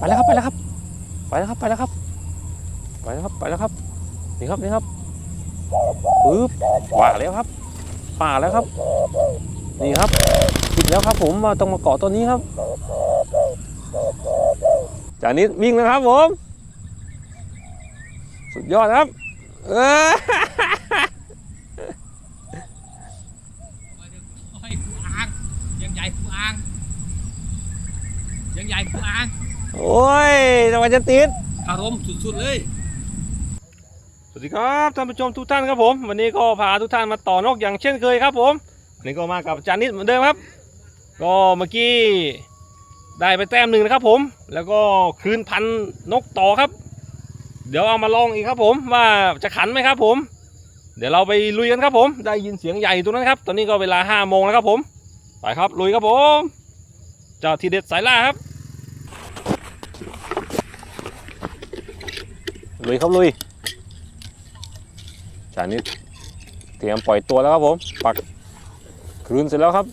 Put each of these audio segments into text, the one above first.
ไปแล้วครับไปแล้วครับไปแล้วครับไปแล้วครับไปแล้วครับไปแล้วครับนี่ครับนี่ครับปึ๊บป่าแล้วครับ ป่าแล้วครับ นี่ครับผิดแล้วครับ ผมมาต้องมาเกาะตัวนี้ครับจากนิดวิ่งแล้วครับผม สุดยอดครับเออยังใหญ่กูอ่างยังใหญ่กูอ่าง โอ้ยจังหวะจะติดอารมณ์สุดๆเลย สวัสดีครับท่านผู้ชมทุกท่านครับผม วันนี้ก็พาทุกท่านมาต่อนกอย่างเช่นเคยครับผมวันนี้ก็มากับอาจารย์นิดเหมือนเดิมครับ ก็เมื่อกี้ได้ไปแต้มหนึ่งนะครับผม แล้วก็คืนพันนกต่อครับ เดี๋ยวเอามาลองอีกครับผมว่าจะขันไหมครับผม เดี๋ยวเราไปลุยกันครับผม ได้ยินเสียงใหญ่ตรงนั้นครับ ตอนนี้ก็เวลาห้าโมงแล้วครับผม ไปครับลุยครับผม เจ้าทีเด็ดสายล่าครับ ลุยครับลุยจานิดเตรียมปล่อยตัวแล้วครับผมปักคืนเสร็จแล้วครับ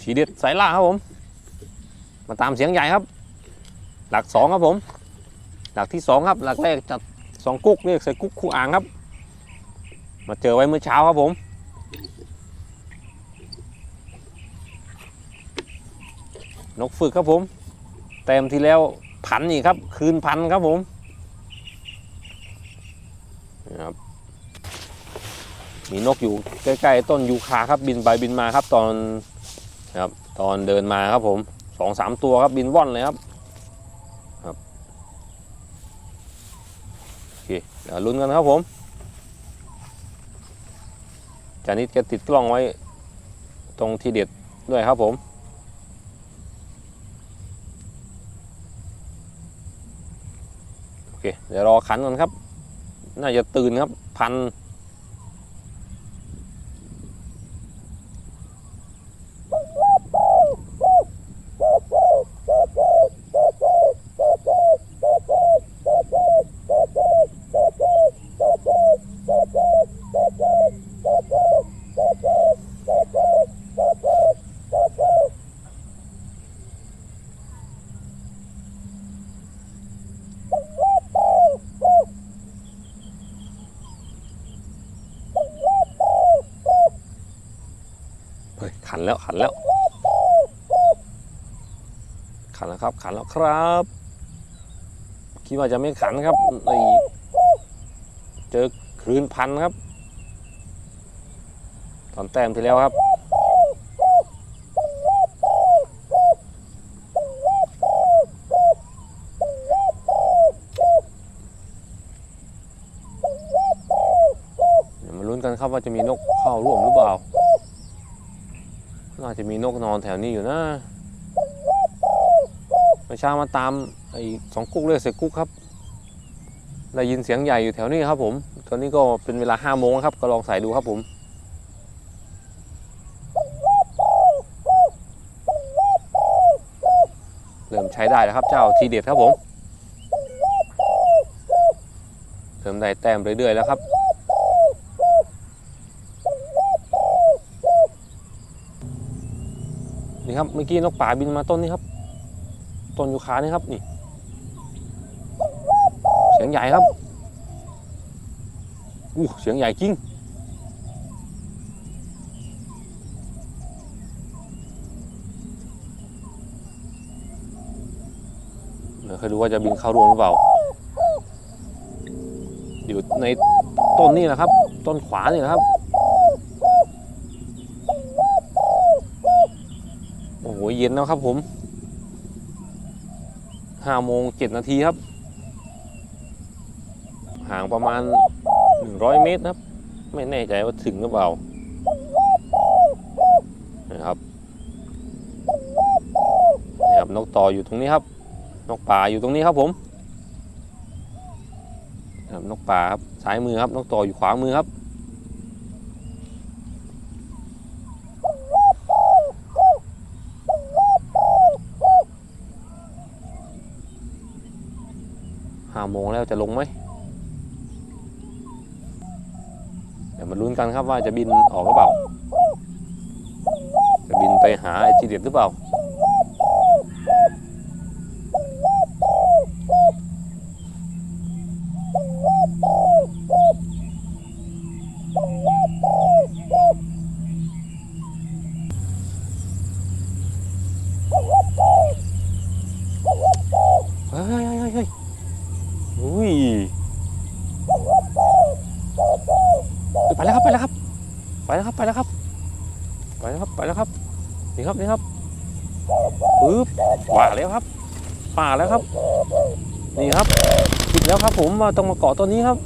ทีเด็ดสายล่าครับผม มาตามเสียงใหญ่ครับ หลักสองครับผม หลักที่สองครับ หลักแรกจัดสองกุ๊กเรียกใส่กุ๊กคู่อ่างครับ มาเจอไว้เมื่อเช้าครับผม นกฝึกครับผมแต้มที่แล้วพันอีกครับ คืนพันครับผมนครับมีนกอยู่ใกล้ๆต้นยูคาครับบินไปบินมาครับตอนครับตอนเดินมาครับผมสองสามตัวครับบินว่อนเลยครับครับโอเคเดี๋ยวลุ้นกันครับผมจานิดแกติดกล้องไว้ตรงที่เด็ดด้วยครับผม โอ เคเดี๋ยวรอขันก่อนครับ น่าจะตื่นครับพัน เฮ้ยขันแล้วขันแล้ว ขันแล้วครับ ขันแล้วครับ คิดว่าจะไม่ขันครับไอเจอคลื่นพันครับ ตอนแต้มที่แล้วครับเดี๋ยวมาลุ้นกันครับว่าจะมีนกเข้าร่วมหรือเปล่า น่าจะมีนกนอนแถวนี้อยู่นะเมื่อเช้ามาตามไอ้สองกุ๊กเรียกเสกกุ๊กครับ ได้ยินเสียงใหญ่อยู่แถวนี้ครับผม ตอนนี้ก็เป็นเวลาห้าโมงครับ ก็ลองใส่ดูครับผมเริ่มใช้ได้แล้วครับ เจ้าทีเด็ดครับผมเริ่มได้แต้มเรื่อยๆแล้วครับ นี่ครับเมื่อกี้นกป่าบินมาต้นนี้ครับ ต้นยูคานี่ครับนี่ เสียงใหญ่ครับอู้เสียงใหญ่จริงเดี๋ยวเคยดูว่าจะบินเข้าร่วงหรือเปล่าอยู่ในต้นนี่แหละครับ ต้นขวานี่แหละครับ โอ้โห เย็นแล้วครับผมห้าโมงเจ็ดนาทีครับ ห่างประมาณหนึ่งร้อยเมตรครับ ไม่แน่ใจว่าถึงหรือเปล่านะครับนี่ครับนกต่ออยู่ตรงนี้ครับ นกป่าอยู่ตรงนี้ครับผมครับนกป่าครับซ้ายมือครับนกต่ออยู่ขวามือครับ ห้าโมงแล้วจะลงไหม เดี๋ยวมาลุ้นกันครับว่าจะบินออกหรือเปล่า จะบินไปหาไอจีเด็ดหรือเปล่าเฮ้ยเฮ้ยเฮ้ยเฮ้ยอุ้ยไปแล้วครับไปแล้วครับ ไปแล้วครับ ไปแล้วครับ ไปแล้วครับ นี่ครับ นี่ครับปึ๊บว่าแล้วครับ ป่าแล้วครับ นี่ครับติดแล้วครับ ผมมาต้องมาเกาะตัวนี้ครับ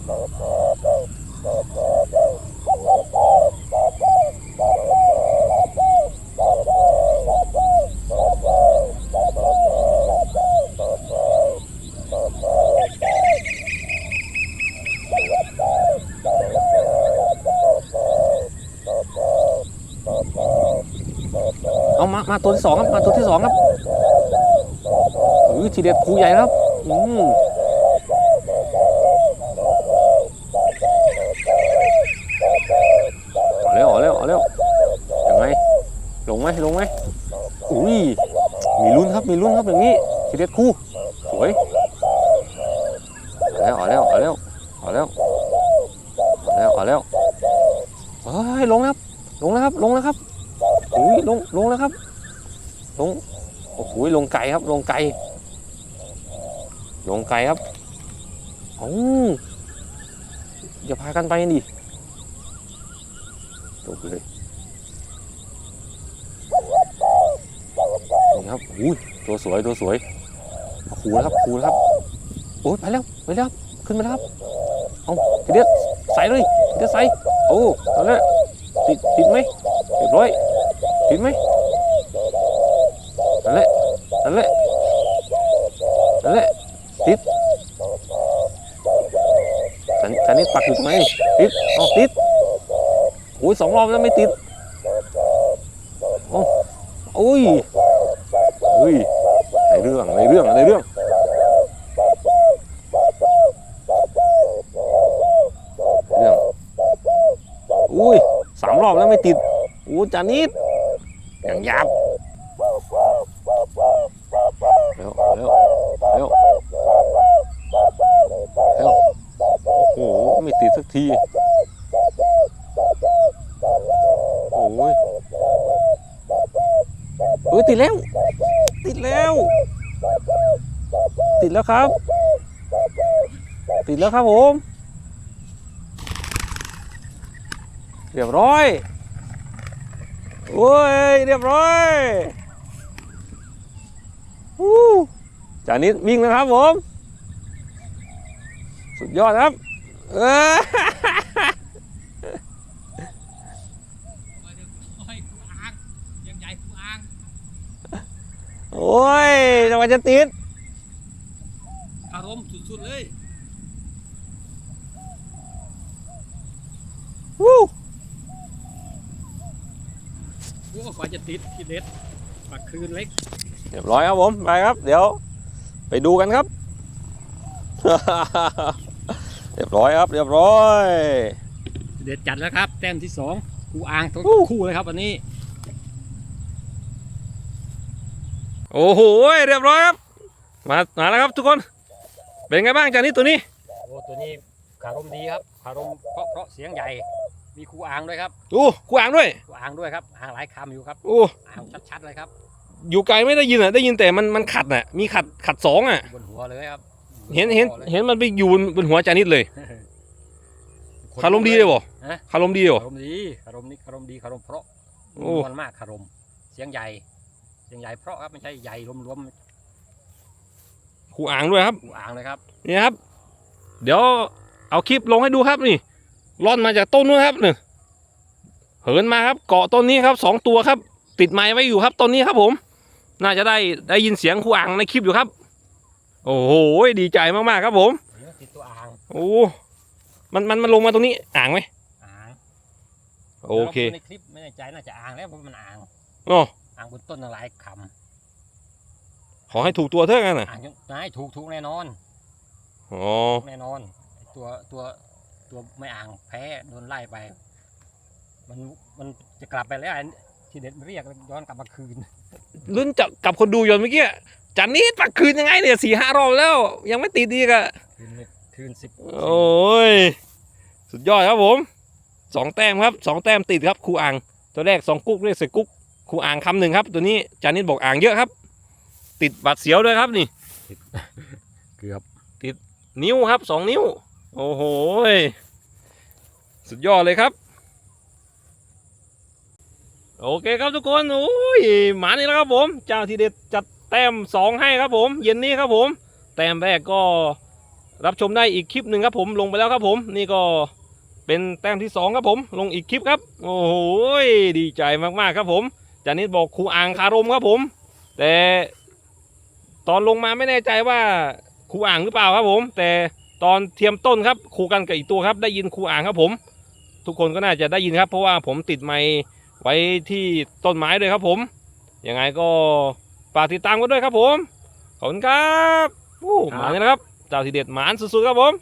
เอามามาตัวที่สองครับมาตัวที่สองครับอือทีเด็ดครูใหญ่ครับอืมเอาเร็วเอาเร็วเอาเร็วยังไงลงไหมลงไหมอุ้ยมีลุ้นครับมีลุ้นครับอย่างนี้ทีเด็ดครูสวยเอาแล้วเอาแล้วเอาแล้วเอาแล้วเอาแล้วเอาแล้วเฮ้ยลงแล้วลงแล้วครับลงแล้วครับ อุ้ยลงลงแล้วครับ ลงโอ้โหลงไกลครับ ลงไกลลงไกลครับโอ้อย่าพากันไปดิตกเลยนี่ครับอุ้ยตัวสวยตัวสวยขู่แล้วครับขู่แล้วครับโอ้ยไปแล้วไปแล้วขึ้นมาแล้วครับเอาเดี๋ยวใส่เลยเดี๋ยวใส่โอ้เอาละติดติดไหมเรียบร้อย ติดไหมนั่นแหละนั่นแหละนั่นแหละติดจันจันนี่ปักอยู่ตรงไหนติดอ๋อติดโอ้ยสองรอบแล้วไม่ติดโอ้โอ้ยเฮ้ยในเรื่องในเรื่องในเรื่องเรื่องอุ้ยสามรอบแล้วไม่ติดโอ้จานิด อย่างหยาบเร็วเร็วเร็วเร็วโอ้โหไม่ติดสักทีโอ้ยเออติดแล้ว ติดแล้ว ติดแล้วครับ ติดแล้วครับผม เรียบร้อย โอ้ย เรียบร้อยวู้จานิดวิ่งนะครับผม สุดยอดครับเออโอ้ยกูอ่างยังใหญ่กูอ่างโอ้ยจังหวะจะติด อารมณ์สุด ๆ เลย วู้ กูก็ขอจะติดทีเด็ดปักคืนเล็กเรียบร้อยครับผมไปครับ เดี๋ยว ไปดูกันครับ เรียบร้อยครับ เรียบร้อยทีเด็ดจัดแล้วครับ แต้มที่สองกูอ่างทั้งอู้คู่เลยครับวันนี้ โอ้โหเรียบร้อยครับ มามาแล้วครับทุกคน เป็นไงบ้างจานิดตัวนี้โอ้ตัวนี้คารมดีครับคารมเพราะเพราะเสียงใหญ่ มีครูอ่างด้วยครับดูกูอ่างด้วยครูอ่างด้วยครับอ่างหลายคำอยู่ครับโอ้อ่างชัดๆเลยครับ อยู่ไกลไม่ได้ยินอะได้ยินแต่มันมันขัดอะมีขัดขัดสองอะบนหัวเลยครับเห็นเห็นบหัวลยเห็นมันไปอยู่บนบนหัวจานิดเลยคารมดีเลยบ่ฮะคารมดีเลยบ่คารมดีคารมนี้คารมดีคารมเพราะโอ้นวลมากคารม เสียงใหญ่ เสียงใหญ่เพราะครับไม่ใช่ใหญ่รวมครูอ่างด้วยครับๆกูอ่างเลยครับนี่ครับ เดี๋ยวเอาคลิปลงให้ดูครับนี่ ร่อนมาจากต้นนู้นครับเนี่ยเหินมาครับ เกาะต้นนี้ครับสองตัวครับ ติดไม้ไว้อยู่ครับต้นนี้ครับผม น่าจะได้ได้ยินเสียงครูอ่างในคลิปอยู่ครับ โอ้โหดีใจมากๆครับผมเดี๋ยวติดตัวอ่างโอ้มันมันมันลงมาตรงนี้อ่างไหมอ่างโอเคดี๋ยวราดูในคลิปไม่แน่ใจน่าจะอ่างแล้วเพราะมันอ่างอ๋ออ่างบนต้นตั้งหลายคขอให้ถูกตัวเถอะกันำนะอ่างยังนายถูกถูกแน่นอนอ๋อแน่นอนไอ้ตัวตัว ตัวไม่อ่างแพ้โดนไล่ไป มันมันจะกลับไปแล้วไอ้ที่เด็ดเรียกย้อนกลับมาคืนลุ้นจะกับคนดูอยนเมื่อกี้จันนี้ปักคืนยังไงเนี่ยสี่ห้ารอบแล้ว ยังไม่ติดอีกอะคืนไม่คืนสิบโอ้ยสุดยอดครับผมสองแต้มครับสองแต้มติดครับครูอ่างตัวแรกสองกุ๊กเรียกเสกุ๊กครูอ่างคำหนึ่งครับ ตัวนี้จานิดบอกอ่างเยอะครับ ติดบัตรเสียวด้วยครับนี่เกือบนิ้วครับสองนิ้ว โอ้โห สุดยอดเลยครับ โอเคครับทุกคนโอ้ยหมานี่แล้วครับผม เจ้าทีเด็ดจัดแต้มสองให้ครับผม เย็นนี้ครับผม แต้มแรกก็รับชมได้อีกคลิปหนึ่งครับผมลงไปแล้วครับผม นี่ก็เป็นแต้มที่สองครับผม ลงอีกคลิปครับ โอ้โหดีใจมากๆครับผมจานิดบอกครูอ่างคารมครับผม แต่ตอนลงมาไม่แน่ใจว่าครูอ่างหรือเปล่าครับผม แต่ ตอนเทียมต้นครับครูกันกับอีกตัวครับ ได้ยินครูอ่างครับผม ทุกคนก็น่าจะได้ยินครับ เพราะว่าผมติดไมค์ไว้ที่ต้นไม้ด้วยครับผมยังไงก็ฝากติดตามกันด้วยครับผม ขอบคุณครับโอ้หมาเนี่ยนะครับเจ้าทีเด็ดหมานสุดๆครับผม